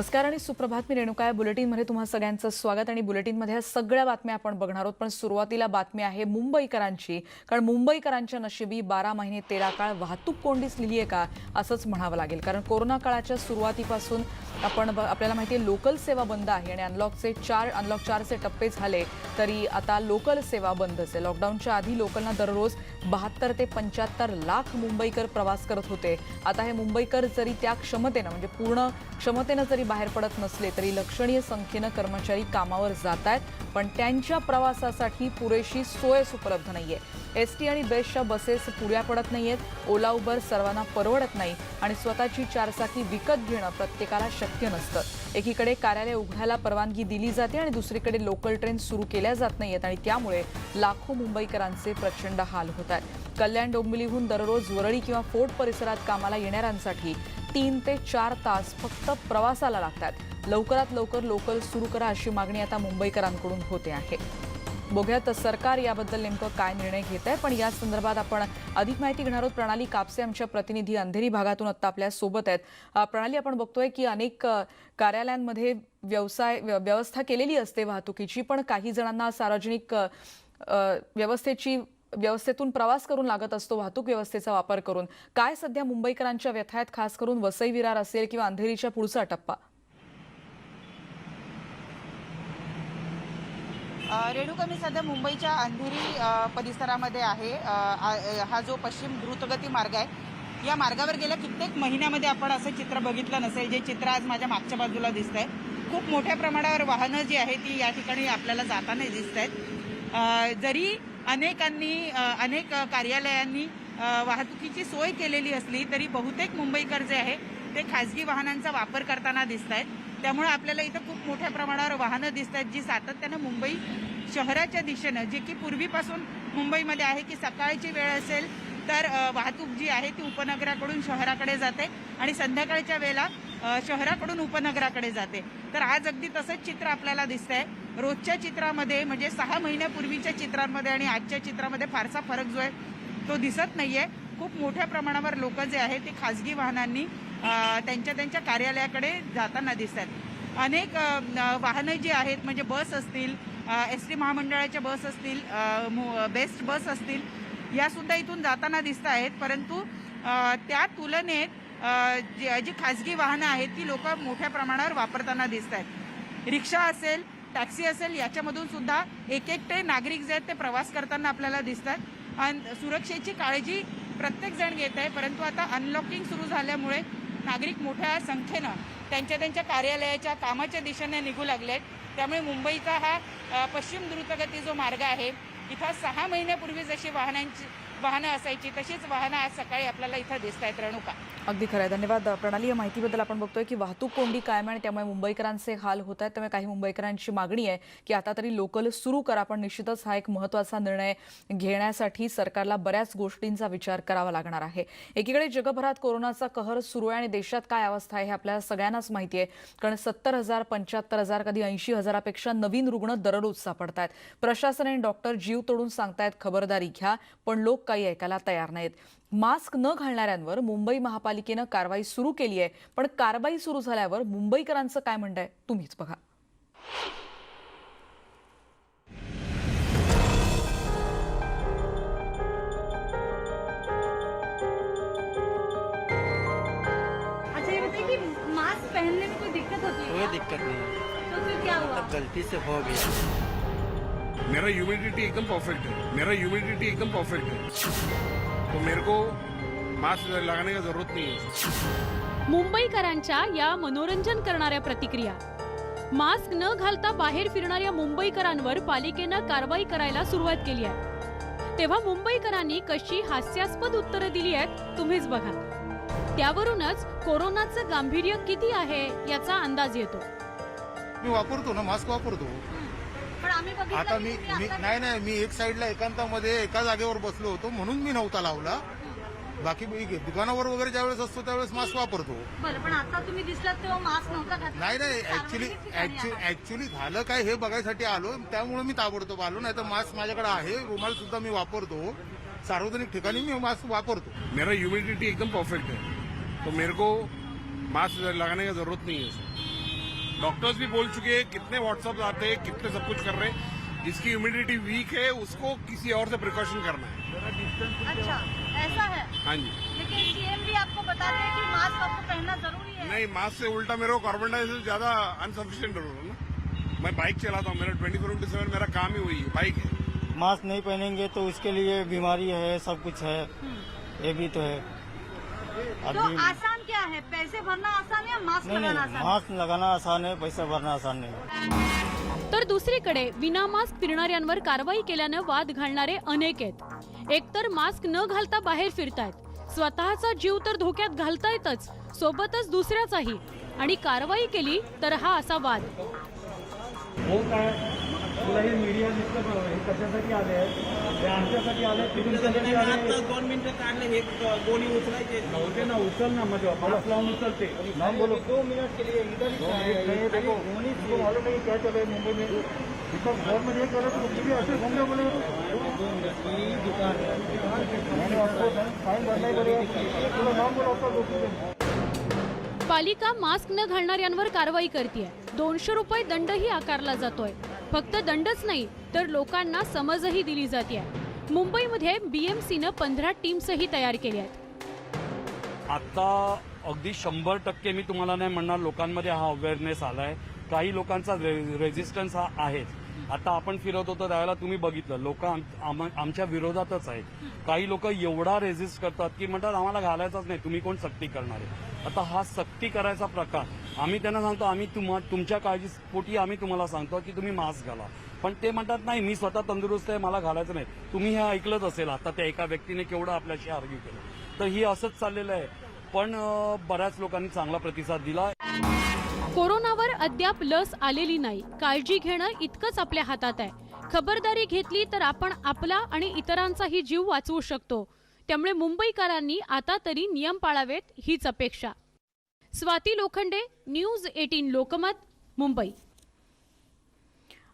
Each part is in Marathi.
नमस्कार आणि सुप्रभात. मी रेणुका या बुलेटिनमध्ये तुम्हा सगळ्यांचं स्वागत आणि बुलेटिनमध्ये ह्या सगळ्या बातम्या आपण बघणार आहोत. पण सुरुवातीला बातमी आहे मुंबईकरांची. कारण मुंबईकरांच्या नशिबी बारा महिने तेरा काळ वाहतूक कोंडीच लिहिली आहे का असंच म्हणावं लागेल. कारण कोरोना काळाच्या सुरुवातीपासून आपण ब- आपल्याला माहिती आहे लोकल सेवा बंद आहे आणि अनलॉकचे चार अनलॉक चारचे टप्पे झाले तरी आता लोकल सेवा बंदच आहे लॉकडाऊनच्या आधी लोकलना दररोज बहात्तर ते पंच्याहत्तर लाख मुंबईकर प्रवास करत होते. आता हे मुंबईकर जरी त्या क्षमतेनं म्हणजे पूर्ण क्षमतेनं जरी बाहेर पडत नसले तरी लक्षणीय संख्येनं कर्मचारी कामावर जात आहेत पण त्यांच्या प्रवासासाठी पुरेशी सोय उपलब्ध नाहीये. एस टी आणि बेस्टच्या बसेस पुऱ्या पडत नाहीयेत ओला उबर सर्वांना परवडत नाही आणि स्वतःची चारचाकी विकत घेणं प्रत्येकाला शक्य नसतं. एकीकडे कार्यालय उघडायला परवानगी दिली जाते आणि दुसरीकडे लोकल ट्रेन सुरू केल्या जात नाहीयेत आणि त्यामुळे लाखो मुंबईकरांचे प्रचंड हाल होत आहेत. कल्याण डोंबिवलीहून दररोज वरळी किंवा फोर्ट परिसरात कामाला येणाऱ्यांसाठी तीन ते चार तास फक्त प्रवासाला लागतात. लवकरात लवकर लोकल सुरू करा अशी मागणी आता मुंबईकरांकडून होते आहे. बघूयात सरकार याबद्दल नेमकं काय निर्णय घेत आहे पण या संदर्भात आपण अधिक माहिती घेणार आहोत. प्रणाली कापसे आमच्या प्रतिनिधी अंधेरी भागातून आत्ता आपल्यासोबत आहेत. प्रणाली आपण बघतोय की अनेक कार्यालयांमध्ये व्यवसाय व्यवस्था केलेली असते वाहतुकीची पण काही जणांना सार्वजनिक व्यवस्थेची व्यवस्थेतून प्रवास करून लागत असतो वाहतूक व्यवस्थेचा वापर करून. काय सध्या मुंबईकरांच्या व्यथा आहेत खास करून वसई विरार असेल किंवा अंधेरीच्या पुढचा टप्पा? रेणुका मी सध्या मुंबईच्या अंधेरी परिसरामध्ये आहे. हा जो पश्चिम द्रुतगती मार्ग आहे या मार्गावर गेल्या कित्येक महिन्यामध्ये आपण असं चित्र बघितलं नसेल जे चित्र आज माझ्या मागच्या बाजूला दिसत आहे खूप मोठ्या प्रमाणावर वाहनं जी आहे ती या ठिकाणी आपल्याला जाताना दिसत आहेत. जरी अनेकांनी अनेक कार्यालयांनी वाहतुकीची सोय केलेली असली तरी बहुतेक मुंबईकर जे आहे ते खाजगी वाहनांचा वापर करताना दिसत आहेत त्यामुळे आपल्याला इथं खूप मोठ्या प्रमाणावर वाहनं दिसत आहेत जी सातत्यानं मुंबई शहराच्या दिशेनं जे की पूर्वीपासून मुंबईमध्ये आहे की सकाळची वेळ असेल तर वाहतूक जी आहे ती उपनगराकडून शहराकडे जाते आणि संध्याकाळच्या वेळेला शहराकडून उपनगराकडे जाते. तर आज अगदी तसंच चित्र आपल्याला दिसतंय. रोजच्या चित्रामध्ये म्हणजे सहा महिन्यापूर्वीच्या चित्रांमध्ये आणि आजच्या चित्रामध्ये फारसा फरक जो आहे तो दिसत नाहीये. खूप मोठ्या प्रमाणावर लोक जे आहेत ते खाजगी वाहनांनी त्यांच्या त्यांच्या कार्यालयाकडे जाताना दिसतात अनेक वाहनं जी आहेत म्हणजे बस असतील एस टी महामंडळाच्या बस असतील मो- बेस्ट बस असतील यासुद्धा इथून जाताना दिसत आहेत परंतु त्या तुलनेत जी जी खाजगी वाहनं आहेत ती लोक मोठ्या प्रमाणावर वापरताना दिसत आहेत रिक्षा असेल टॅक्सी असेल याच्यामधून सुद्धा एक एकटे नागरिक जे आहेत ते प्रवास करताना आपल्याला दिसतात. आणि सुरक्षेची काळजी प्रत्येक जण घेत आहे परंतु आता अनलॉकिंग सुरू झाल्यामुळे नागरिक मोठ्या संख्येनं त्यांच्या त्यांच्या कार्यालयाच्या कामाच्या दिशेने निघू लागले आहेत त्यामुळे मुंबईचा हा पश्चिम द्रुतगती जो मार्ग आहे इथं सहा महिन्यापूर्वी जशी वाहनांची वाहनं असायची तशीच वाहनं आज सकाळी आपल्याला इथं दिसत आहेत रेणुका. अगदी खरं आहे. धन्यवाद. प्रणाली या माहितीबद्दल आपण बघतोय की वाहतूक कोंडी कायम आहे आणि त्यामुळे मुंबईकरांचे हाल होत आहेत. त्यामुळे काही मुंबईकरांची मागणी आहे की आता तरी लोकल सुरू करा पण निश्चितच हा एक महत्त्वाचा निर्णय घेण्यासाठी सरकारला बऱ्याच गोष्टींचा विचार करावा लागणार आहे. एकीकडे जगभरात कोरोनाचा कहर सुरू आहे आणि देशात काय अवस्था आहे हे आपल्याला सगळ्यांनाच माहिती आहे. कारण सत्तर हजार पंच्याहत्तर हजार कधी ऐंशी हजारापेक्षा नवीन रुग्ण दररोज सापडत आहेत प्रशासन आणि डॉक्टर जीव तोडून सांगतायत खबरदारी घ्या पण लोक काही ऐकायला तयार नाहीत. मास्क न घालणाऱ्यांवर मुंबई महापालिकेनं कारवाई सुरू केली आहे. पण कारवाई सुरू झाल्यावर मुंबईकरांचं काय म्हणणं आहे तुम्हीच बघा. अच्छा ये बताइए कि मास्क पहनने में कोई दिक्कत होती है कोई क्या? दिक्कत नहीं। है तो फिर क्या हुआ? तब गलती से हो गया। मेरा ह्यूमिडिटी एकदम परफेक्ट है। मेरा ह्यूमिडिटी एकदम परफेक्ट है। तो मेरे को मास्क लगाने का जरूरत नहीं है मुंबईकरांच्या या मनोरंजन करणाऱ्या प्रतिक्रिया. मास्क न घालता बाहेर फिरणाऱ्या मुंबईकरांवर पालिकेनं कारवाई करायला सुरुवात केली आहे. तेव्हा मुंबईकरांनी कशी हास्यास्पद उत्तरं दिली आहेत तुम्हीच बघा. त्यावरूनच कोरोनाचं गांभीर्य किती आहे याचा अंदाज येतो. मी वापरतो ना मास्क वापरतो. आता मी नाही नाही मी एक साईडला एकांतामध्ये एका जागेवर बसलो होतो म्हणून मी नव्हता लावला. बाकी मी दुकानावर वगैरे ज्यावेळेस असतो त्यावेळेस मास्क वापरतो. बरं पण आता तुम्ही दिसलात तेव्हा मास्क नव्हता घातला. नाही नाही सार्वजनिक ऍक्च्युली ठिकाणी. ऍक्च्युली झालं काय हे बघायसाठी आलो त्यामुळे मी ताबडतोब आलो नाही तर मास्क माझ्याकडे आहे रुमाल सुद्धा मी वापरतो. सार्वजनिक ठिकाणी मी मास्क वापरतो. मेरा ह्यूमिडिटी एकदम परफेक्ट है। तो मेरे को मास्क लगाने का जरूरत नहीं है डॉक्टर्स भी बोल चुके हैं कितने व्हाट्सएप आते हैं कितने सब कुछ कर रहे हैं। जिसकी इम्यूनिटी वीक है उसको किसी और से प्रिकॉशन करना है। अच्छा ऐसा है? हाँ जी। लेकिन सीएम भी आपको बताते हैं कि मास्क आपको पहनना ज़रूरी है। नहीं मास्क से उल्टा मेरे को कार्बन डाइऑक्साइड ज़्यादा अनसफिशियंट हो रहा ना। मैं बाइक चलाता हूँ मेरा ट्वेंटी फोर इंटू सेवन मेरा काम ही वही है बाइक है। मास्क नहीं पहनेंगे तो उसके लिए बीमारी है सब कुछ है। ये भी तो है। तो अभी आसान क्या है? पैसे भरना आसान है मास्क नहीं लगाना नहीं आसान मास्क लगाना आसान है पैसा भरना आसान नहीं तर दुसरीकडे विनामास्क फिरणाऱ्यांवर कारवाई केल्यानं वाद घालणारे अनेक आहेत. एकतर मास्क न घालता बाहेर फिरतायत. स्वतःचा जीव तर धोक्यात घालतायतच सोबतच दुसऱ्याचाही. आणि कारवाई केली तर हा असा वाद. हो काय? तुला हे मीडिया दिसतं हे कशासाठी आले हे आमच्यासाठी आले दोन मिनिटं काढले हे गोणी उचलायचे. नव्हते ना उचल ना मग मास्क लावून उचलते. नाम बोलो. दो मिनट के लिए इधर दो मिनिट नहीं, देखो. तुमको मालूम नहीं क्या चल रहा है मुंबई में? इतना घर में ये कर रहे तो भी ऐसे घूमने बोले। मैंने आपको फाइन भरना ही पड़ेगा तुला नाम बोलो आपका दोस्त पालिका मास्क न घालणाऱ्यांवर कारवाई करते दोनशे रुपये दंडही आकारला जातोय. फक्त दंडच नाही तर लोकांना समजही दिली जाते. मुंबईमध्ये बी एम सीनं पंधरा टीम्सही तयार केल्या आहेत. आता अगदी शंभर टक्के मी तुम्हाला नाही म्हणणार लोकांमध्ये हा अवेअरनेस आलाय. काही लोकांचा रेझिस्टन्स हा आहे. आता आपण फिरत होतो त्यावेळेला तुम्ही बघितलं लोक आमच्या विरोधातच आहेत. काही लोक एवढा रेझिस्ट करतात की म्हणतात आम्हाला घालायचाच नाही तुम्ही कोण सक्ती करणार आहे? आता हा सक्ती करायचा प्रकार. आम्ही त्यांना सांगतो आम्ही तुम्हा तुमच्या काळजीपोटी आम्ही तुम्हाला सांगतो की तुम्ही मास्क घाला. पण ते म्हणतात नाही मी स्वतः तंदुरुस्त आहे मला घालायचं नाही. तुम्ही हे ऐकलंच असेल आता त्या एका व्यक्तीने केवढं आपल्याशी आर्ग्यू केलं. तर ही असंच चाललेलं आहे. पण बऱ्याच लोकांनी चांगला प्रतिसाद दिला. कोरोनावर अद्याप लस आलेली नाही. काळजी घेणं इतकंच आपल्या हातात आहे. खबरदारी घेतली तर आपण आपला आणि इतरांचाही जीव वाचवू शकतो. त्यामुळे मुंबईकरांनी आता तरी नियम पाळावेत हीच अपेक्षा. Swati Lokhande news eighteen Lokmat Mumbai.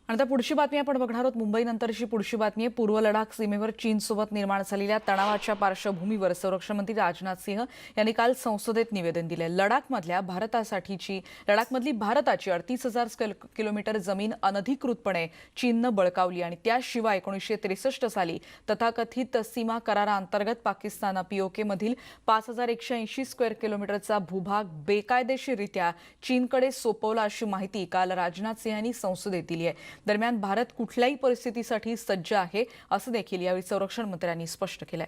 आणि आता पुढची बातमी आपण बघणार आहोत. मुंबईनंतरची पुढची बातमी आहे. पूर्व लडाख सीमेवर चीनसोबत निर्माण झालेल्या तणावाच्या पार्श्वभूमीवर संरक्षण मंत्री राजनाथ सिंह यांनी काल संसदेत निवेदन दिले लडाखमधल्या भारतासाठीची लडाखमधली भारताची अडतीस हजार किलोमीटर जमीन अनधिकृतपणे चीननं बळकावली आणि त्याशिवाय एकोणीसशे त्रेसष्ट साली तथाकथित सीमा कराराअंतर्गत पाकिस्तान पीओके मधील पाच हजार एकशे ऐंशी स्क्वेअर किलोमीटरचा भूभाग बेकायदेशीररित्या चीनकडे सोपवला अशी माहिती काल राजनाथ सिंह यांनी संसदेत दिली आहे. दरम्यान भारत कुठल्याही परिस्थितीसाठी सज्ज यावेळी संरक्षण मंत्र्यांनी स्पष्ट केलं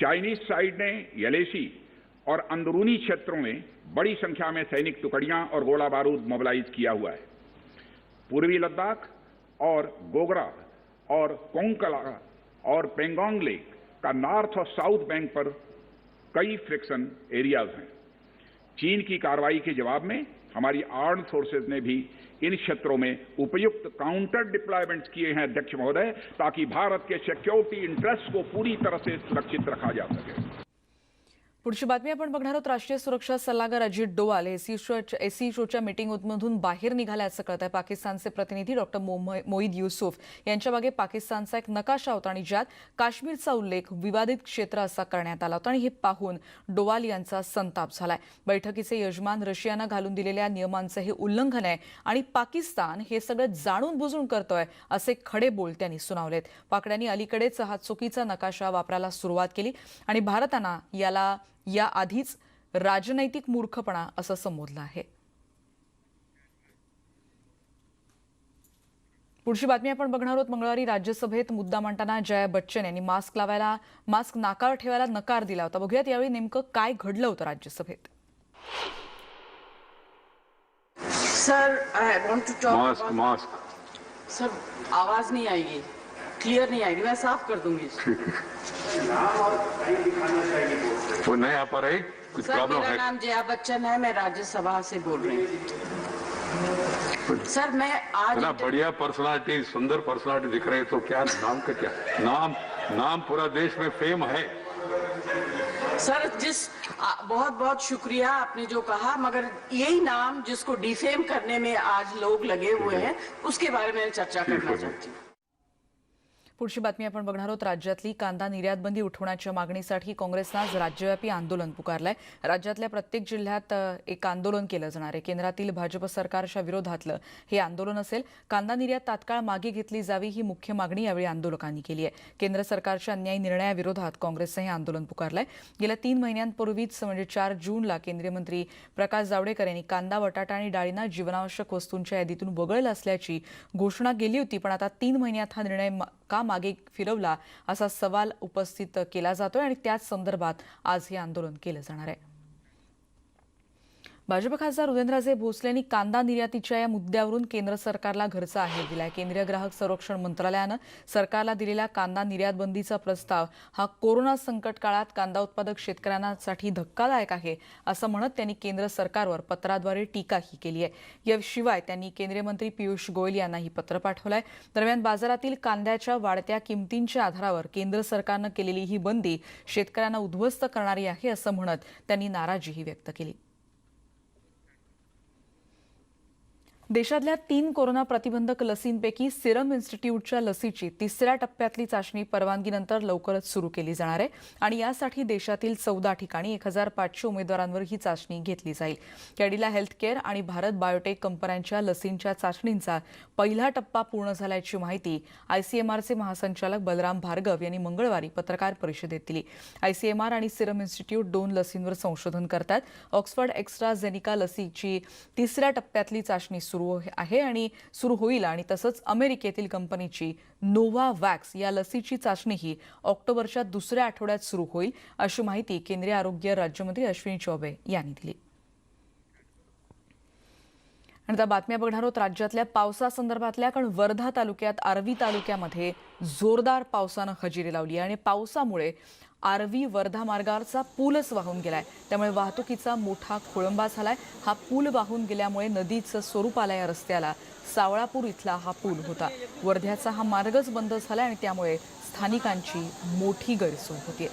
चाइनीज़ साइड ने यलेसी और अंदरूनी क्षेत्रों में बड़ी संख्या में सैनिक टुकड़ियाँ और गोला बारूद मोबिलाइज किया हुआ है। पूर्वी लद्दाख और गोगरा और कोंकला और पेंगोंग लेक का नॉर्थ और साउथ बैंक पर कई फ्रिक्शन एरियाज़ हैं। चीन की कार्रवाई के जवाब में हमारी आर्म फोर्सेज ने भी इन क्षेत्रों में उपयुक्त काउंटर डिप्लॉयमेंट्स किए हैं, अध्यक्ष महोदय, ताकि भारत के सिक्योरिटी इंटरेस्ट को पूरी तरह से सुरक्षित रखा जा सके। पुढची बातमी आपण बघणार आहोत राष्ट्रीय सुरक्षा सल्लागार अजित डोवाल. एसईओच्या मीटिंगमधून बाहेर निघाल्याचं कळत आहे पाकिस्तानचे प्रतिनिधी डॉक्टर मोईद युसुफ यांच्या मागे पाकिस्तानचा एक नकाशा होता आणि ज्यात काश्मीरचा उल्लेख विवादित क्षेत्र असा करण्यात आला होता आणि हे पाहून डोवाल यांचा संताप झालाय. बैठकीचे यजमान रशियानं घालून दिलेल्या नियमांचं हे उल्लंघन आहे आणि पाकिस्तान हे सगळं जाणून बुजून करतोय असे खडे बोल त्यांनी सुनावलेत. पाकड्यांनी अलीकडेच हा चुकीचा नकाशा वापरायला सुरुवात केली आणि भारतानं याला या आधीच राजनैतिक मूर्खपणा असं संबोधलं आहे. पुढची बातमी आपण बघणार आहोत. मंगळवारी राज्यसभेत मुद्दा मांडताना जया बच्चन यांनी मास्क लावायला मास्क नाकावर ठेवायला नकार दिला होता. बघूयात यावेळी नेमकं काय घडलं होतं राज्यसभेत. Sir I want to talk mask mask sir आवाज नहीं आएगी. क्लियर नहीं आएगी. मैं साफ कर दूंगी वो नहीं आ पा रही कुछ सर मेरा नाम जया बच्चन है मैं राज्यसभा से बोल रही हूँ। सर मैं आज इतना बढ़िया पर्सनालिटी सुंदर पर्सनालिटी दिख रहे हैं तो क्या नाम का क्या? नाम नाम पूरा देश में फेम है। सर जिस बहुत बहुत शुक्रिया आपने जो कहा मगर यही नाम जिसको डिफेम करने में आज लोग लगे हुए हैं। उसके बारे में चर्चा करना चाहती हूँ। पुढची बातमी आपण बघणार आहोत. राज्यातली कांदा निर्यात बंदी उठवण्याच्या मागणीसाठी काँग्रेसनं आज राज्यव्यापी आंदोलन पुकारलंय. राज्यातल्या प्रत्येक जिल्ह्यात एक आंदोलन केलं जाणार आहे. केंद्रातील भाजप सरकारच्या विरोधातलं हे आंदोलन असेल. कांदा निर्यात तात्काळ मागे घेतली जावी ही मुख्य मागणी यावेळी आंदोलकांनी केली आहे. केंद्र सरकारच्या अन्यायी निर्णयाविरोधात काँग्रेसनं हे आंदोलन पुकारलंय. गेल्या तीन महिन्यांपूर्वीच म्हणजे चार जूनला केंद्रीय मंत्री प्रकाश जावडेकर यांनी कांदा बटाटा आणि डाळींना जीवनावश्यक वस्तूंच्या यादीतून वगळलं असल्याची घोषणा केली होती. पण आता तीन महिन्यात हा निर्णय मा- का मागे फिरवला असा सवाल उपस्थित केला जातोय आणि त्याच संदर्भात आज हे आंदोलन केलं जाणार आहे. भाजप खासदार उदयनराजे भोसले यांनी कांदा निर्यातीच्या या मुद्द्यावरून केंद्र सरकारला घरचा आहेर दिलाय. केंद्रीय ग्राहक संरक्षण मंत्रालयानं सरकारला दिलेला कांदा निर्यात बंदीचा प्रस्ताव हा कोरोना संकट काळात कांदा उत्पादक शेतकऱ्यांसाठी धक्कादायक आहे असं म्हणत त्यांनी केंद्र सरकारवर पत्राद्वारे टीकाही केली आहे. याशिवाय त्यांनी केंद्रीय मंत्री पियुष गोयल यांनाही पत्र पाठवलंय. दरम्यान बाजारातील कांद्याच्या वाढत्या किमतींच्या आधारावर केंद्र सरकारनं केलेली ही बंदी शेतकऱ्यांना उद्ध्वस्त करणारी आहे असं म्हणत त्यांनी नाराजीही व्यक्त केली. देशातल्या तीन कोरोना प्रतिबंधक लसींपैकी सिरम इन्स्टिट्यूटच्या लसीची तिसऱ्या टप्प्यातली चाचणी परवानगीनंतर लवकरच सुरू केली जाणार आहे. आणि यासाठी देशातील चौदा ठिकाणी एक हजार पाचशे उमेदवारांवर ही चाचणी घेतली जाईल. कॅडिला हेल्थकेअर आणि भारत बायोटेक कंपन्यांच्या लसींच्या चाचणींचा पहिला टप्पा पूर्ण झाल्याची माहिती आयसीएमआरचे महासंचालक बलराम भार्गव यांनी मंगळवारी पत्रकार परिषदेत दिली. आयसीएमआर आणि सिरम इन्स्टिट्यूट दोन लसींवर संशोधन करतात. ऑक्सफर्ड एक्स्ट्राझेनिका लसीची तिसऱ्या टप्प्यातली चाचणी सुरू आहे आणि सुरू होईल. आणि तसंच अमेरिकेतील कंपनीची नोव्हा वॅक्स या लसीची चाचणीही ऑक्टोबरच्या दुसऱ्या आठवड्यात सुरू होईल अशी माहिती केंद्रीय आरोग्य राज्यमंत्री अश्विनी चौबे यांनी दिली. आणि त्या बातम्या बघणार आहोत राज्यातल्या पावसासंदर्भातल्या कारण वर्धा तालुक्यात आर्वी तालुक्यामध्ये जोरदार पावसानं हजेरी लावली आहे. आणि पावसामुळे आर्वी वर्धा मार्गावरचा पूलच वाहून गेलाय. त्यामुळे वाहतुकीचा मोठा खोळंबा झालाय. हा पूल वाहून गेल्यामुळे नदीचं स्वरूप आलं या रस्त्याला. सावळापूर इथला हा पूल होता. वर्ध्याचा हा मार्गच बंद झालाय आणि त्यामुळे स्थानिकांची मोठी गैरसोय होती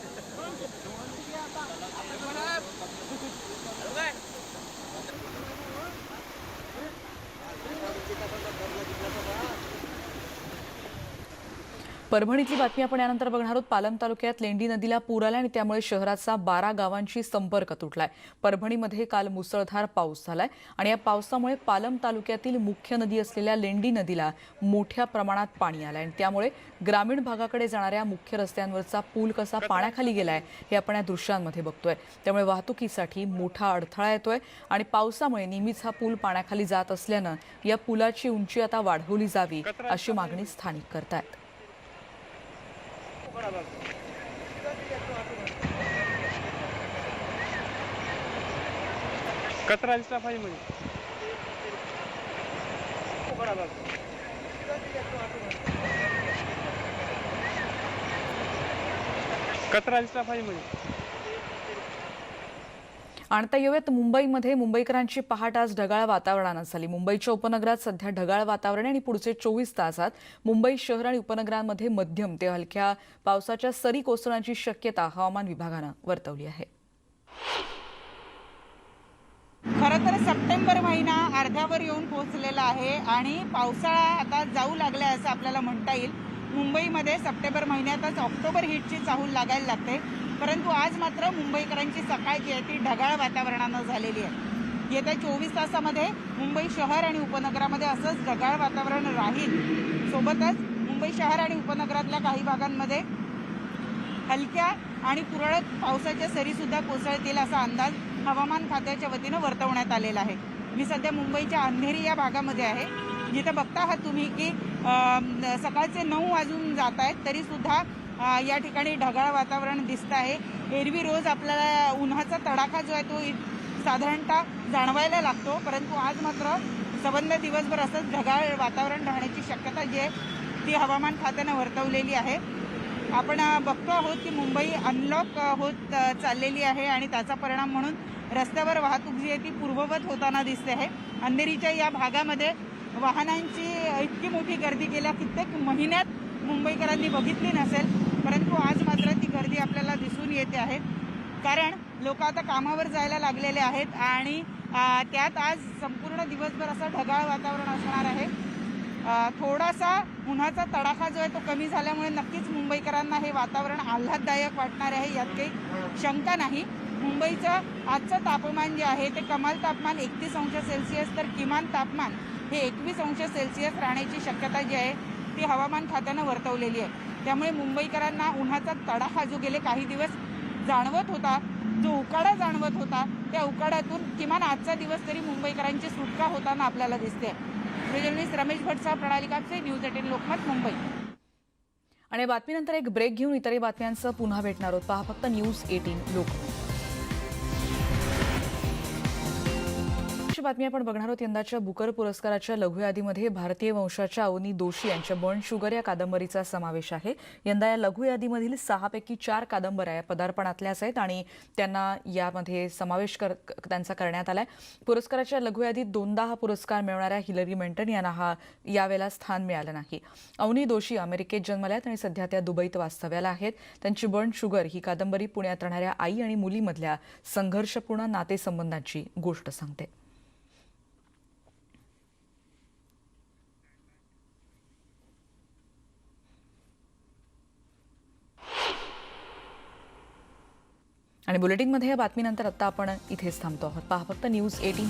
परभणीतली बातमी आपण यानंतर बघणार आहोत. पालम तालुक्यात लेंडी नदीला पूर आला आणि त्यामुळे शहराचा बारा गावांशी संपर्क तुटलाय. परभणीमध्ये काल मुसळधार पाऊस झालाय आणि या पावसामुळे पालम तालुक्यातील मुख्य नदी असलेल्या लेंडी नदीला मोठ्या प्रमाणात पाणी आलंय आणि त्यामुळे ग्रामीण भागाकडे जाणाऱ्या मुख्य रस्त्यांवरचा पूल कसा पाण्याखाली गेलाय हे आपण या दृश्यांमध्ये बघतोय. त्यामुळे वाहतुकीसाठी मोठा अडथळा येतोय आणि पावसामुळे नेहमीच हा पूल पाण्याखाली जात असल्यानं या पुलाची उंची आता वाढवली जावी अशी मागणी स्थानिक करतायत. Катрали лесла поймы. Катра лесла поймы. आणता येऊयात. मुंबईमध्ये मुंबईकरांची पहाट आज ढगाळ वातावरणानं झाली. मुंबईच्या उपनगरात सध्या ढगाळ वातावरण आहे आणि पुढचे चोवीस तासात मुंबई शहर आणि उपनगरांमध्ये मध्यम ते हलक्या पावसाच्या सरी कोसळण्याची शक्यता हवामान विभागानं वर्तवली आहे. खरं तर सप्टेंबर महिना अर्ध्यावर येऊन पोहोचलेला आहे आणि पावसाळा आता जाऊ लागला असं आपल्याला म्हणता येईल. मुंबईमध्ये सप्टेंबर महिन्यातच ऑक्टोबर हिटची चाहूल लागायला लागते. परंतु आज मात्र मुंबईकरांची सकाळ जी आहे ती ढगाळ वातावरणानं झालेली आहे. येत्या चोवीस तासामध्ये मुंबई शहर आणि उपनगरामध्ये असंच ढगाळ वातावरण राहील. सोबतच मुंबई शहर आणि उपनगरातल्या काही भागांमध्ये हलक्या आणि तुरळक पावसाच्या सरीसुद्धा कोसळतील असा अंदाज हवामान खात्याच्या वतीनं वर्तवण्यात आलेला आहे. मी सध्या मुंबईच्या अंधेरी या भागामध्ये आहे. जिथं बघता आहात तुम्ही की सकाळचे नऊ वाजून जात आहेत तरीसुद्धा या ठिकाणी ढगाळ वातावरण दिसतं आहे एरवी रोज आपल्याला उन्हाचा तडाखा जो आहे तो इ- साधारणतः जाणवायला लागतो. परंतु आज मात्र सबंध दिवसभर असंच ढगाळ वातावरण राहण्याची शक्यता जी आहे ती हवामान खात्यानं वर्तवलेली आहे. आपण बघतो आहोत की मुंबई अनलॉक होत चाललेली आहे आणि त्याचा परिणाम म्हणून रस्त्यावर वाहतूक जी आहे ती पूर्ववत होताना दिसते आहे. अंधेरीच्या या भागामध्ये वाहनांची इतकी मोठी गर्दी गेल्या कित्येक महिन्यात मुंबईकरांनी बघितली नसेल परंतु आज मात्र ती गर्दी आपल्याला दिसून येते आहे. कारण लोक आता कामावर जायला लागलेले आहेत आणि त्यात आज संपूर्ण दिवसभर असं ढगाळ वातावरण असणार आहे. थोडासा उन्हाचा तडाखा जो आहे तो कमी झाल्यामुळे नक्कीच मुंबईकरांना हे वातावरण आल्हाददायक वाटणार आहे यात काही शंका नाही. मुंबईचं आजचं तापमान जे आहे ते कमाल तापमान एकतीस अंश सेल्सिअस तर किमान तापमान हे एकवीस अंश सेल्सिअस राहण्याची शक्यता जी आहे ती हवामान खात्यानं वर्तवलेली आहे. त्यामुळे मुंबईकरांना उन्हाचा तडाखा जो गेले काही दिवस जाणवत होता जो उकाडा जाणवत होता त्या उकाड्यातून किमान आजचा दिवस तरी मुंबईकरांची सुटका होताना आपल्याला दिसते. जर्नलिस्ट रमेश भटसा प्रणाली कापसे न्यूज एटीन लोकमत मुंबई. आणि बातमीनंतर एक ब्रेक घेऊन इतरही बातम्यांचं पुन्हा भेटणार आहोत. पहा फक्त न्यूज एटीन लोक अशी बातमी आपण बघणार आहोत. यंदाच्या बुकर पुरस्काराच्या लघु यादीमध्ये भारतीय वंशाच्या अवनी दोषी यांच्या बर्न शुगर या कादंबरीचा समावेश आहे. यंदा या लघु यादीमधील सहापैकी चार कादंबऱ्या या पदार्पणातल्याच आहेत आणि त्यांना यामध्ये समावेश कर त्यांचा करण्यात आलाय. पुरस्काराच्या लघु यादीत दोनदा हा पुरस्कार मिळवणाऱ्या हिलरी मेंटन यांना हा यावेळेला स्थान मिळालं नाही. अवनी दोषी अमेरिकेत जन्मल्यात आणि सध्या त्या दुबईत वास्तव्याला आहेत. त्यांची बर्न शुगर ही कादंबरी पुण्यात राहणाऱ्या आई आणि मुलीमधल्या संघर्षपूर्ण नातेसंबंधांची गोष्ट सांगते. आणि बुलेटिनमध्ये या बातमीनंतर आत्ता आपण इथेच थांबतो आहोत. पहा फक्त न्यूज एटीन.